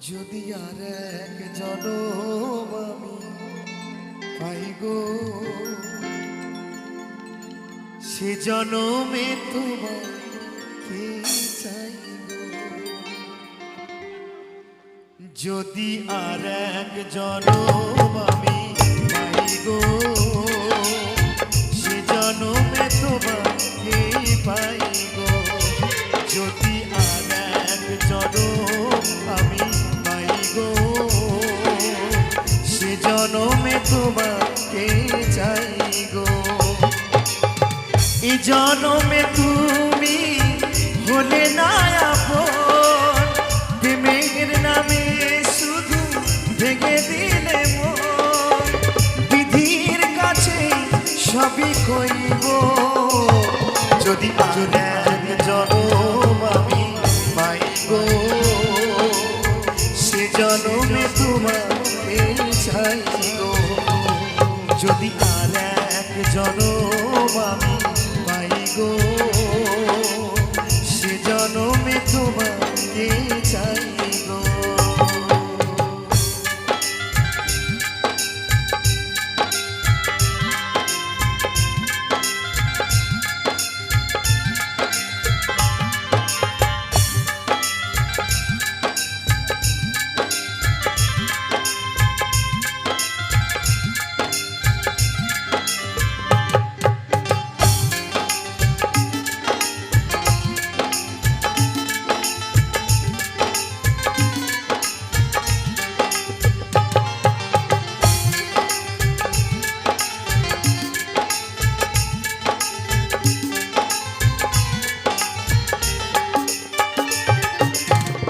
যদি আর এক জনম আমি পাই গো, সে জনমে তোমার কে চাই যদি আর এক জনম আমি পাই গো জনমে তুমি হলে না আপন। নামে শুধু ভেঙে দিলে মন। বিধির কাছে সবই কইব। যদি জনম আমি পাই গো, সে জনমে তোমাকে চাই গো। যদি আর এক জনম আমি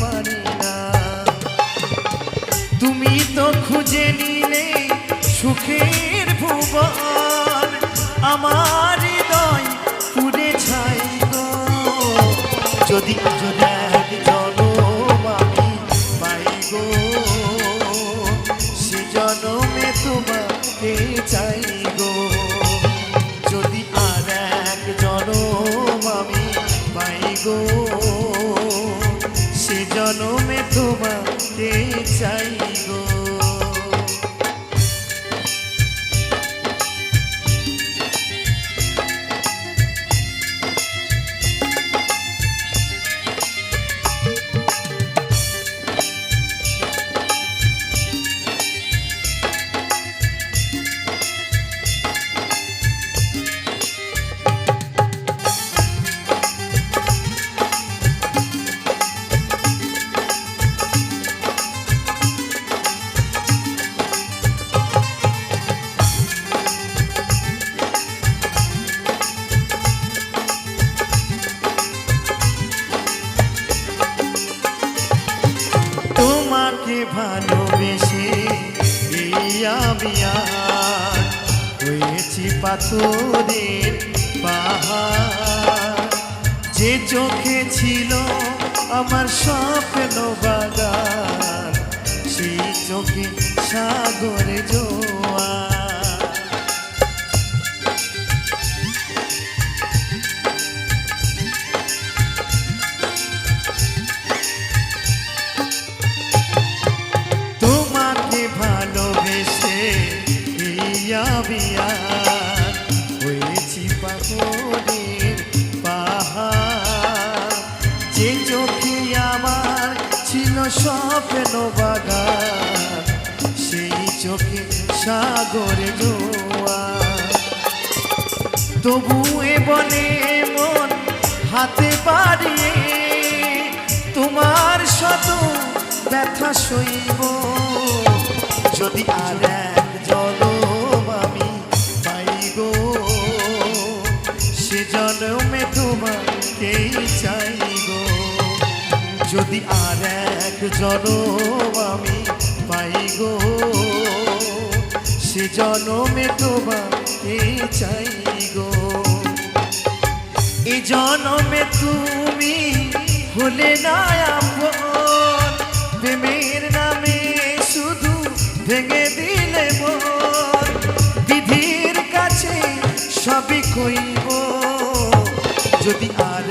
পারি না। তুমি খুঁজে নিলে সুখের ভুবন আমার হৃদয় পুরে ছাই যদি যদি তোমাকে চাই। তোমাকে ভালোবেসে আর হয়েছি পাথরের পাহাড়। যে চোখে ছিল আমার স্বপ্ন বাগান, সেই চোখে সাগরে জোয়ার আর হয়েছি পাহাড়। যে চোখে আমার সেই চোখে তবু এ বনে মন হাতে বাড়িয়ে তোমার শত ব্যথা সইব। যদি আর যদি আর এক জনম আমি পাই গো, সে জনমে তোমাকে চাই গো। এই জনমে তুমি হলে না আপন, প্রেমের নামে শুধু ভেঙে দিলে মন। বিধির কাছে সবই কইব, যদি আর